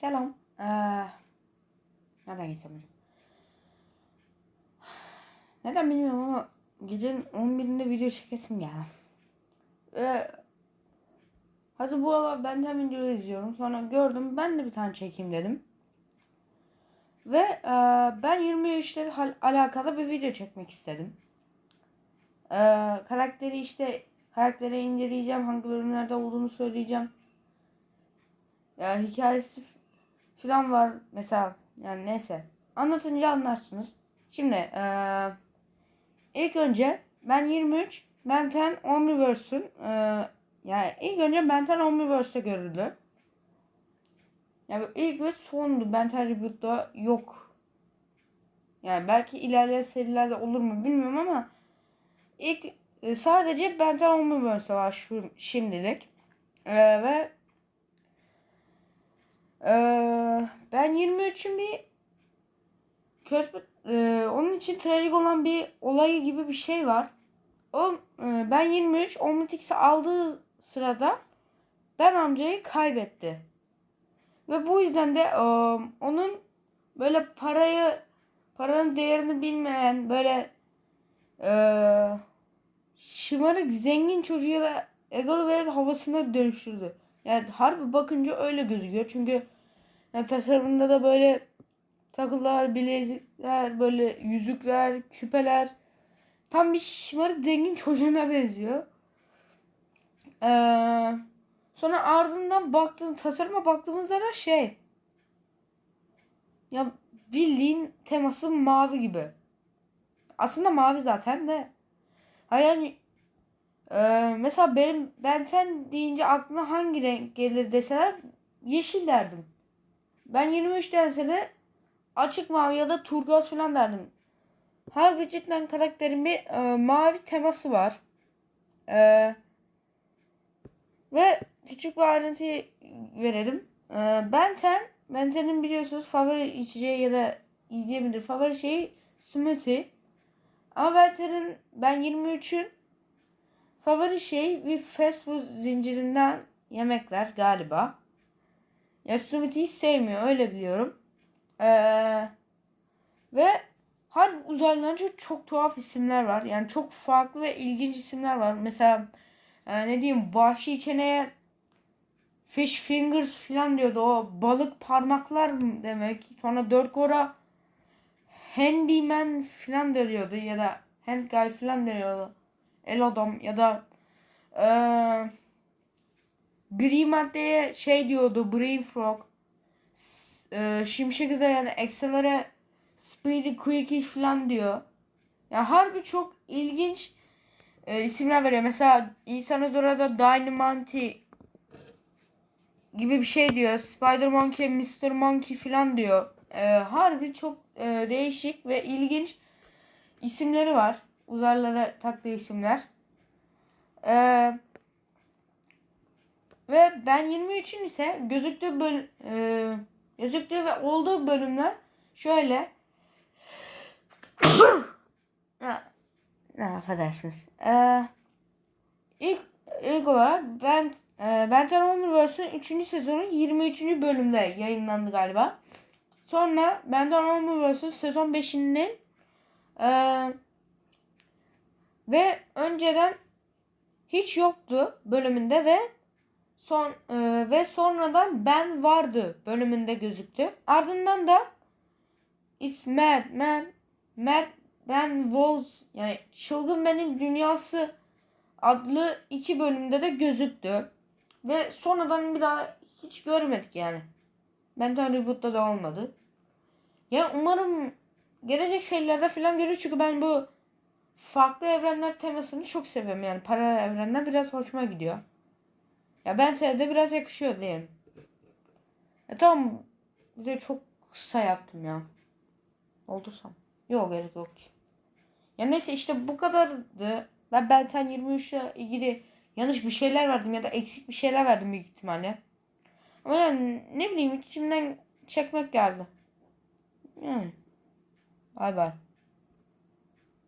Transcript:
Selam. Ee, nereden hocam? Neden bilmiyorum ama gecenin 11'inde video çekesim geldi. Ve hadi bu aralar ben de video izliyorum. Sonra gördüm ben de bir tane çekeyim dedim. Ve e, ben 23'leri hal- alakalı bir video çekmek istedim. E, karakteri işte karakteri inceleyeceğim. Hangi bölümlerde olduğunu söyleyeceğim. Ya hikayesi falan var mesela yani neyse anlatınca anlarsınız. Şimdi eee, ilk önce ben 23 Benten Omniverse'ün eee yani ilk önce Benten Omniverse'de görüldü. Yani ilk ve sondu Benten Reboot'da yok. Yani belki ilerleyen serilerde olur mu bilmiyorum ama ilk e, sadece Benten Omniverse'de var şu şimdilik. Eee, ve ee, ben 23'ün bir kötü e, onun için trajik olan bir olayı gibi bir şey var. O e, ben 23 Omnitrix'i aldığı sırada ben amcayı kaybetti. Ve bu yüzden de e, onun böyle parayı paranın değerini bilmeyen böyle e, şımarık zengin çocuğu ya da egolu ve havasına dönüştürdü. Yani harbi bakınca öyle gözüküyor. Çünkü yani tasarımında da böyle takılar, bilezikler, böyle yüzükler, küpeler tam bir şımarık zengin çocuğuna benziyor. Ee, sonra ardından baktığın tasarıma baktığımızda da şey ya bildiğin teması mavi gibi. Aslında mavi zaten de. Ha yani ee, mesela benim ben sen deyince aklına hangi renk gelir deseler yeşil derdim. Ben 23 dense de açık mavi ya da turkuaz falan derdim. Her bir cidden karakterin bir e, mavi teması var. E, ve küçük bir ayrıntı verelim. E, Benten, Benten'in biliyorsunuz favori içeceği ya da yiyeceği favori şeyi smoothie. Ama Benten'in ben 23'ün favori şey bir fast food zincirinden yemekler galiba. Ya Smith'i hiç sevmiyor öyle biliyorum. Ee, ve her uzaylılarca çok tuhaf isimler var. Yani çok farklı ve ilginç isimler var. Mesela e, ne diyeyim vahşi çeneye fish fingers falan diyordu. O balık parmaklar demek. Sonra dört kora handyman falan diyordu ya da hand guy falan diyordu. El adam ya da eee gri maddeye şey diyordu Brain Frog. E, şimşek hızı yani Excel'lere Speedy Quick falan diyor. Yani harbi çok ilginç e, isimler veriyor. Mesela İnsan Zora'da Dynamite gibi bir şey diyor. Spider Monkey, Mr. Monkey falan diyor. E, harbi çok e, değişik ve ilginç isimleri var. Uzaylılara taktığı isimler. Eee ve ben 23'ün ise gözüktüğü böl e, gözüktüğü ve olduğu bölümler şöyle ha, ne affedersiniz. Ee, ilk ilk olarak ben e, Benten Omniverse'ün 3. sezonu 23. bölümde yayınlandı galiba. Sonra Benten Omniverse'ün sezon 5'inin e, ve önceden hiç yoktu bölümünde ve Son e, ve sonradan Ben vardı bölümünde gözüktü. Ardından da It's Mad Man Mad Ben Walls yani Çılgın Ben'in Dünyası adlı iki bölümde de gözüktü. Ve sonradan bir daha hiç görmedik yani. Benton Reboot'ta da olmadı. Ya umarım gelecek şeylerde falan görür çünkü ben bu farklı evrenler temasını çok seviyorum yani paralel evrenler biraz hoşuma gidiyor. Ya ben de biraz yakışıyor diye. Ya tamam. Bir de çok kısa yaptım ya. Oldursam. Yok gerek yok ki. Ya neyse işte bu kadardı. Ben Benten 23'e ilgili yanlış bir şeyler verdim ya da eksik bir şeyler verdim büyük ihtimalle. Ama yani ne bileyim içimden çekmek geldi. Yani. Bay bay.